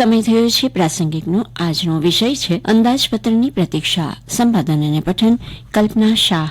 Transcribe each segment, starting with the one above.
સમય થયો છે પ્રાસંગિકનો. આજનો વિષય છે અંદાજપત્રની પ્રતીક્ષા, સંપાદન અને પઠન, કલ્પના શાહ.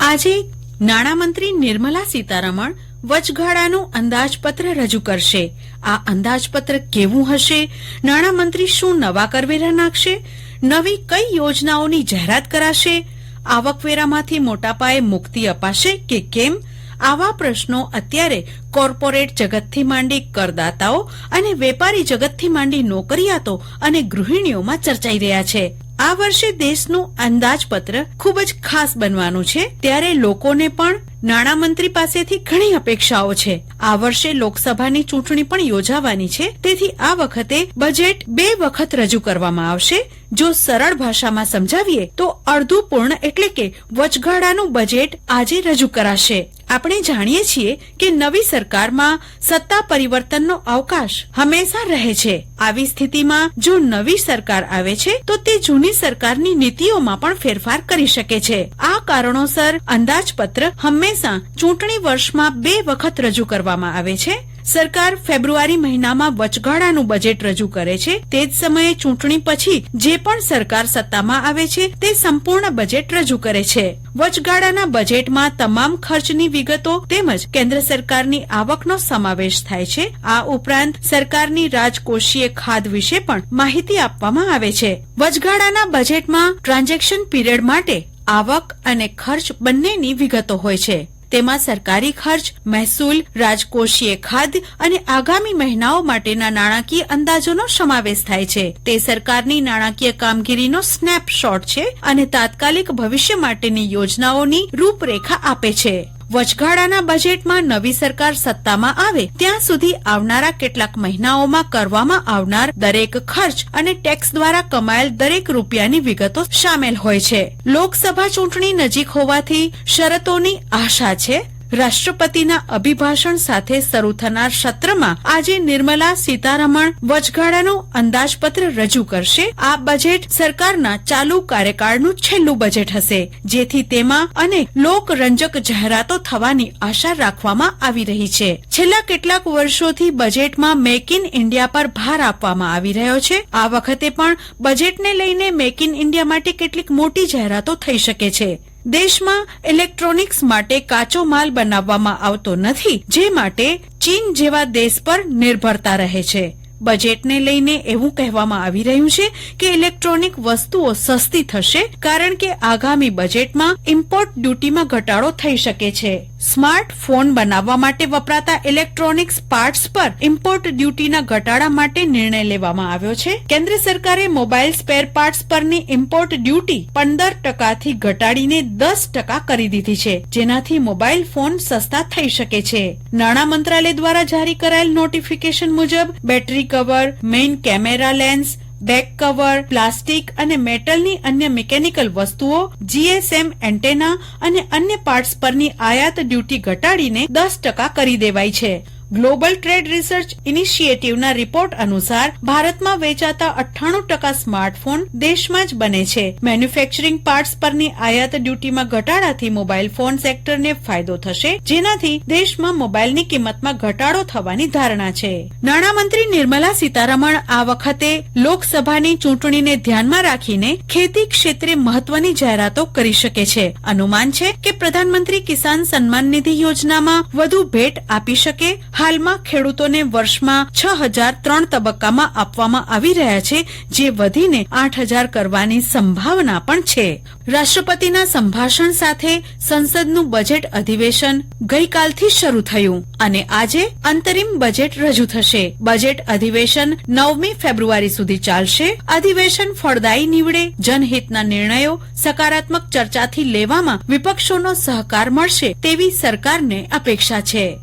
આજે નાણામંત્રી નિર્મલા સીતારમણ વચગાળાનું અંદાજપત્ર રજૂ કરશે. આ અંદાજપત્ર કેવું હશે? નાણામંત્રી શું નવા કરવેરા નાખશે? નવી કઈ યોજનાઓની જાહેરાત કરાશે? આવકવેરામાંથી મોટા પાયે મુક્તિ અપાશે કે કેમ? આવા પ્રશ્નો અત્યારે કોર્પોરેટ જગતથી માંડી કરદાતાઓ અને વેપારી જગતથી માંડી નોકરિયાતો અને ગૃહિણીઓમાં ચર્ચાઈ રહ્યા છે. આ વર્ષે દેશનું અંદાજપત્ર ખૂબ જ ખાસ બનવાનું છે. ત્યારે લોકોને પણ નાણામંત્રી પાસેથી ઘણી અપેક્ષાઓ છે. આ વર્ષે લોકસભાની ચૂંટણી પણ યોજાવાની છે. તેથી આ વખતે બજેટ બે વખત રજૂ કરવામાં આવશે. જો સરળ ભાષામાં સમજાવીએ તો અડધું પૂર્ણ એટલે કે વચગાળાનું બજેટ આજે રજૂ કરાશે. આપણે જાણીએ છીએ કે નવી સરકારમાં સત્તા પરિવર્તનનો અવકાશ હંમેશા રહે છે. આવી સ્થિતિમાં જો નવી સરકાર આવે છે, તો તે જૂની સરકારની નીતિઓમાં પણ ફેરફાર કરી શકે છે. આ કારણોસર અંદાજપત્ર હંમેશા ચૂંટણી વર્ષમાં બે વખત રજૂ કરવામાં આવે છે. સરકાર ફેબ્રુઆરી મહિનામાં વચગાળાનું બજેટ રજૂ કરે છે. તે જ સમયે ચૂંટણી પછી જે પણ સરકાર સત્તામાં આવે છે, તે સંપૂર્ણ બજેટ રજૂ કરે છે. વચગાળાના બજેટમાં તમામ ખર્ચની વિગતો તેમજ કેન્દ્ર સરકારની આવકનો સમાવેશ થાય છે. આ ઉપરાંત સરકારની રાજકોષીય ખાદ વિશે પણ માહિતી આપવામાં આવે છે. વચગાળાના બજેટમાં ટ્રાન્ઝેક્શન પીરિયડ માટે આવક અને ખર્ચ બંનેની વિગતો હોય છે. તેમાં સરકારી ખર્ચ, મહેસૂલ, રાજકોષીય ખાદ્ય અને આગામી મહિનાઓ માટેના નાણાકીય અંદાજોનો સમાવેશ થાય છે. તે સરકારની નાણાકીય કામગીરીનો સ્નેપશોટ છે અને તાત્કાલિક ભવિષ્ય માટેની યોજનાઓની રૂપરેખા આપે છે. વચગાળાના બજેટમાં નવી સરકાર સત્તામાં આવે, ત્યાં સુધી આવનારા કેટલાક મહિનાઓમાં કરવામાં આવનાર દરેક ખર્ચ અને ટેક્સ દ્વારા કમાયેલ દરેક રૂપિયાની વિગતો સામેલ હોય છે. લોકસભા ચૂંટણી નજીક હોવાથી શરતોની આશા છે. રાષ્ટ્રપતિના અભિભાષણ સાથે શરૂ થનાર સત્રમાં આજે નિર્મલા સીતારમણ વચગાળાનું અંદાજપત્ર રજૂ કરશે. આ બજેટ સરકારના ચાલુ કાર્યકાળનું છેલ્લું બજેટ હશે, જેથી તેમાં અને લોકરંજક જાહેરાતો થવાની આશા રાખવામાં આવી રહી છે. છેલ્લા કેટલાક વર્ષોથી બજેટમાં મેક ઇન ઇન્ડિયા પર ભાર આપવામાં આવી રહ્યો છે. આ વખતે પણ બજેટને લઈને મેક ઇન ઇન્ડિયા માટે કેટલીક મોટી જાહેરાતો થઈ શકે છે. દેશમાં ઇલેક્ટ્રોનિક્સ માટે કાચો માલ બનાવવામાં આવતો નથી, જે માટે ચીન જેવા દેશ પર નિર્ભરતા રહે છે. બજેટને લઈને એવું કહેવામાં આવી રહ્યું છે કે ઇલેક્ટ્રોનિક વસ્તુઓ સસ્તી થશે, કારણ કે આગામી બજેટમાં ઇમ્પોર્ટ ડ્યુટીમાં ઘટાડો થઈ શકે છે. સ્માર્ટ ફોન બનાવવા માટે વપરાતા ઇલેક્ટ્રોનિક્સ પાર્ટ્સ પર ઇમ્પોર્ટ ડ્યુટીના ઘટાડા માટે નિર્ણય લેવામાં આવ્યો છે. કેન્દ્ર સરકારે મોબાઈલ સ્પેર પાર્ટ્સ પરની ઇમ્પોર્ટ ડ્યુટી પંદર ટકાથી ઘટાડીને દસ ટકા કરી દીધી છે, જેનાથી મોબાઈલ ફોન સસ્તા થઈ શકે છે. નાણાં મંત્રાલય દ્વારા જારી કરાયેલ નોટિફિકેશન મુજબ battery cover, main camera lens back cover, plastic અને મેટલની અન્ય મિકેનિકલ વસ્તુઓ, જીએસએમ એન્ટેના અને અન્ય પાર્ટ્સ પરની આયાત ડ્યુટી ઘટાડીને દસ ટકા કરી દેવાઈ છે. ગ્લોબલ ટ્રેડ રિસર્ચ ઇનિશિયેટિવના રિપોર્ટ અનુસાર ભારતમાં વેચાતા અઠ્ઠાણું ટકા સ્માર્ટફોન દેશમાં જ બને છે. મેન્યુફેક્ચરિંગ પાર્ટસ પરની આયાત ડ્યુટીમાં ઘટાડાથી મોબાઈલ ફોન સેક્ટરને ફાયદો થશે, જેનાથી દેશમાં મોબાઈલની કિંમતમાં ઘટાડો થવાની ધારણા છે. નાણામંત્રી નિર્મલા સીતારમણ આ વખતે લોકસભાની ચૂંટણીને ધ્યાનમાં રાખીને ખેતી ક્ષેત્રે મહત્વની જાહેરાતો કરી શકે છે. અનુમાન છે કે પ્રધાનમંત્રી કિસાન સન્માન નિધિ યોજનામાં વધુ ભેટ આપી શકે. હાલમાં ખેડૂતોને વર્ષમાં છ હજાર ત્રણ તબક્કામાં આપવામાં આવી રહ્યા છે, જે વધીને આઠ હજાર કરવાની સંભાવના પણ છે. રાષ્ટ્રપતિના સંભાષણ સાથે સંસદનું બજેટ અધિવેશન ગઈકાલથી શરૂ થયું અને આજે અંતરિમ બજેટ રજૂ થશે. બજેટ અધિવેશન નવમી ફેબ્રુઆરી સુધી ચાલશે. અધિવેશન ફળદાયી નીવડે, જનહિતના નિર્ણયો સકારાત્મક ચર્ચાથી લેવામાં વિપક્ષોનો સહકાર મળશે તેવી સરકારને અપેક્ષા છે.